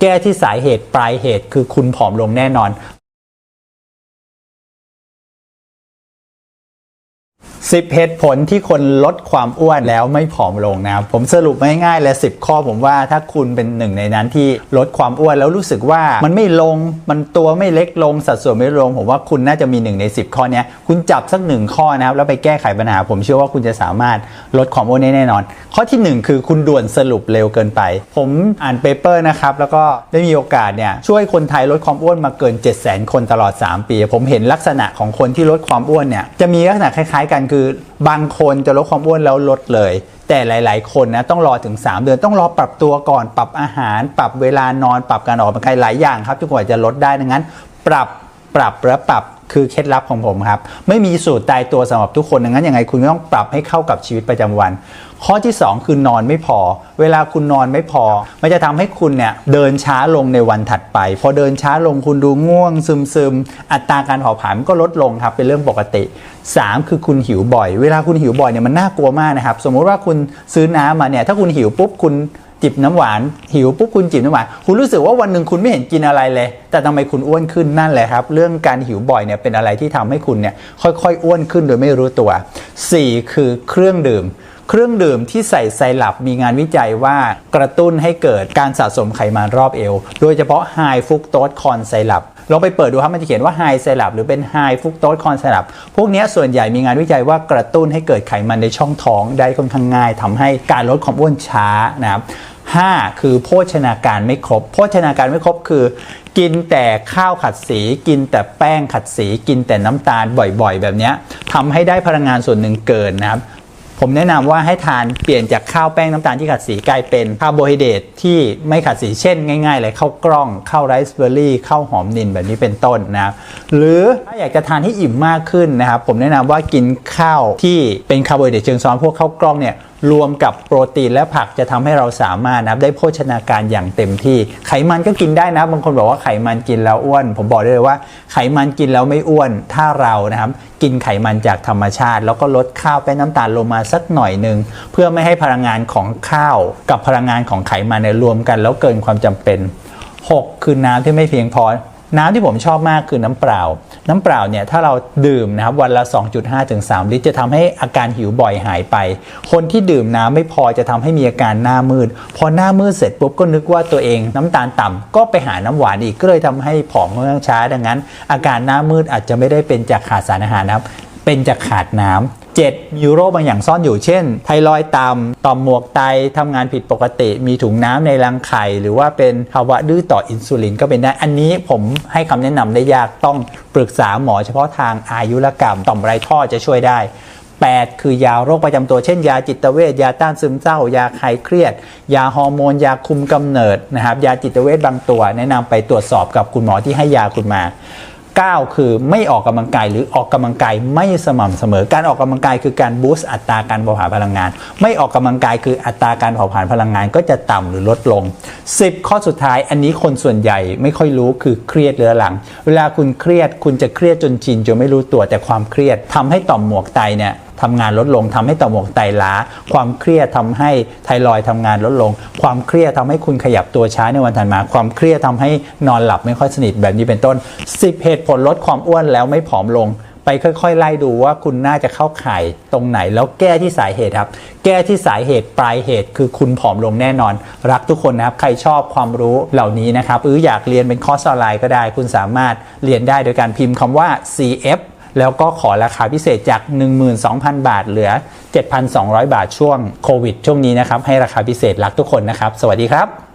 แก้ที่สาเหตุปลายเหตุคือคุณผอมลงแน่นอน 10 เหตุผลที่คนลดความอ้วนแล้วไม่ผอมลงนะครับ ผมสรุปง่ายๆเลย10 ข้อผมว่าถ้าคุณเป็นหนึ่งในนั้นที่ลดความอ้วนแล้วรู้สึกว่ามันไม่ลงมันตัวไม่เล็กลงสัดส่วนไม่ลง ผมว่าคุณน่าจะมีหนึ่งใน 10 ข้อนี้คุณจับสักหนึ่งข้อนะครับ แล้วไปแก้ไขปัญหา ผมเชื่อว่าคุณจะสามารถลดความอ้วนได้แน่นอน ข้อที่หนึ่งคือคุณด่วนสรุปเร็วเกินไป ผมอ่านเปเปอร์นะครับแล้วก็ได้มีโอกาสเนี่ยช่วยคนไทยลดความอ้วนมาเกิน 7 0 0 0 0 0 คนตลอด 3 ปี ผมเห็นลักษณะของคนที่ลดความอ้วนเนี่ยจะมีลักษณะคล้ายๆ กันคือบางคนจะลดความอ้วนแล้วลดเลย แต่หลาย ๆ คนนะต้องรอถึง 3 เดือนต้องรอปรับตัวก่อน ปรับอาหาร ปรับเวลานอน ปรับการออกกำลังกายหลายอย่างครับจนกว่าจะลดได้ดังนั้น ปรับปรับและปรับ คือเคล็ดลับของผมครับ ไม่มีสูตรตายตัวสำหรับทุกคนดังนั้นยังไงคุณก็ต้องปรับให้เข้ากับชีวิตประจำวัน ข้อที่ 2 คือนอนไม่พอ เวลาคุณนอนไม่พอ มันจะทำให้คุณเนี่ยเดินช้าลงในวันถัดไป พอเดินช้าลงคุณดูง่วง ซึมซึมอัตราการเผาผลาญมันก็ลดลงครับเป็นเรื่องปกติ 3 คือคุณหิวบ่อย เวลาคุณหิวบ่อยเนี่ยมันน่ากลัวมากนะครับ สมมุติว่าคุณซื้อน้ำมาเนี่ยถ้าคุณหิวปุ๊บคุณ จิบน้ำหวานหิวปุ๊บคุณจิบน้ำหวานคุณรู้สึกว่าวันหนึ่งคุณไม่เห็นกินอะไรเลย แต่ทำไมคุณอ้วนขึ้นนั่นแหละครับ เรื่องการหิวบ่อยเนี่ยเป็นอะไรที่ทำให้คุณเนี่ยค่อยๆ อ้วนขึ้นโดยไม่รู้ตัว 4 คือเครื่องดื่ม เครื่องดื่มที่ใส่ไซรัปมีงานวิจัยว่ากระตุ้นให้เกิดการสะสมไขมันรอบเอว โดยเฉพาะไฮฟุกโตสคอนไซรัป ลองไปเปิดดูครับมันจะเขียนว่าไฮไซรัปหรือเป็นไฮฟุกโตสคอนไซรัปพวกนี้ส่วนใหญ่มีงานวิจัยว่ากระตุ้นให้เกิดไขมันในช่องท้องได้ค่อนข้างง่ายทำให้การลดความอ้วนช้านะครับ5คือโภชนาการไม่ครบ โภชนาการไม่ครบคือ กินแต่ข้าวขัดสี กินแต่แป้งขัดสี กินแต่น้ำตาลบ่อยๆ แบบนี้ยทำให้ได้พลังงานส่วนหนึ่งเกินนะครับ ผมแนะนำว่าให้ทานเปลี่ยนจากข้าวแป้งน้ำตาลที่ขัดสีกลายเป็นคาร์โบไฮเดรตที่ไม่ขัดสีเช่นง่ายๆเลยข้าวกล้องข้าวไรซ์เบอร์รี่ข้าวหอมนินแบบนี้เป็นต้นนะครับหรือถ้าอยากจะทานให้อิ่มมากขึ้นนะครับผมแนะนำว่ากินข้าวที่เป็นคาร์โบไฮเดรตเชิงซ้อนพวกข้าวกล้องเนี่ยรวมกับโปรตีนและผักจะทำให้เราสามารถนะครับได้โภชนาการอย่างเต็มที่ ไขมันก็กินได้นะ บางคนบอกว่าไขมันกินแล้วอ้วน ผมบอกได้เลยว่าไขมันกินแล้วไม่อ้วนถ้าเรานะครับกินไขมันจากธรรมชาติ แล้วก็ลดข้าวแป้งน้ำตาลลงมาสักหน่อยหนึ่งเพื่อไม่ให้พลังงานของข้าว กับพลังงานของไขมันเนี่ยรวมกัน แล้วเกินความจำเป็น 6 คือน้ำที่ไม่เพียงพอ น้ำที่ผมชอบมากคือน้ำเปล่า น้ำเปล่าเนี่ยถ้าเราดื่มนะครับวันละ 2.5ถึง3ลิตร จะทำให้อาการหิวบ่อยหายไป คนที่ดื่มน้ำไม่พอจะทำให้มีอาการหน้ามืด พอหน้ามืดเสร็จปุ๊บก็นึกว่าตัวเองน้ำตาลต่ำก็ไปหาน้ำหวานอีกก็เลยทำให้ผอมค่อนข้างช้าดังนั้น อาการหน้ามืดอาจจะไม่ได้เป็นจากขาดสารอาหารนะครับเป็นจากขาดน้ำ 7 มีโรคบางอย่างซ่อนอยู่เช่น ไทรอยต่ำต่อมหมวกไตทำงานผิดปกติ มีถุงน้ำในรังไข่ หรือว่าเป็นภาวะดื้อต่ออินซูลินก็เป็นได้ อันนี้ผมให้คำแนะนำได้ยากต้องปรึกษาหมอเฉพาะทางอายุรกรรม ต่อมไรท่อจะช่วยได้ 8 คือยาโรคประจำตัวเช่น ยาจิตเวชยาต้านซึมเศร้า ยาคลายเครียด ยาฮอร์โมน ยาคุมกำเนิดนะครับยาจิตเวชบางตัว แนะนำไปตรวจสอบกับคุณหมอที่ให้ยาคุณมา 9 คือไม่ออกกำลังกายหรือออกกำลังกายไม่สม่ำเสมอ การออกกำลังกายคือการบูสต์อัตราการเผาผลาญพลังงาน ไม่ออกกำลังกายคืออัตราการเผาผลาญพลังงานก็จะต่ำหรือลดลง 10 ข้อสุดท้ายอันนี้คนส่วนใหญ่ไม่ค่อยรู้คือเครียดเรื้อรัง เวลาคุณเครียดคุณจะเครียดจนชินจนไม่รู้ตัวแต่ความเครียดทำให้ต่อมหมวกไตเนี่ย ทำงานลดลงทำให้ต่อมหมวกไตล้า ความเครียดทำให้ไทรอยด์ทำงานลดลง ความเครียดทำให้คุณขยับตัวช้าในวันถัดมา ความเครียดทำให้นอนหลับไม่ค่อยสนิทแบบนี้เป็นต้น 10 เหตุผลลดความอ้วนแล้วไม่ผอมลงไปค่อยๆ ไล่ดูว่าคุณน่าจะเข้าข่ายตรงไหน แล้วแก้ที่สาเหตุครับ แก้ที่สาเหตุปลายเหตุคือคุณผอมลงแน่นอน รักทุกคนนะครับ ใครชอบความรู้เหล่านี้นะครับหรืออยากเรียนเป็นคอร์สออนไลน์ก็ได้ คุณสามารถเรียนได้โดยการพิมพ์คำว่า CF แล้วก็ขอราคาพิเศษจาก 12,000 บาท เหลือ 7,200 บาทช่วงโควิดช่วงนี้นะครับ ให้ราคาพิเศษรักทุกคนนะครับ สวัสดีครับ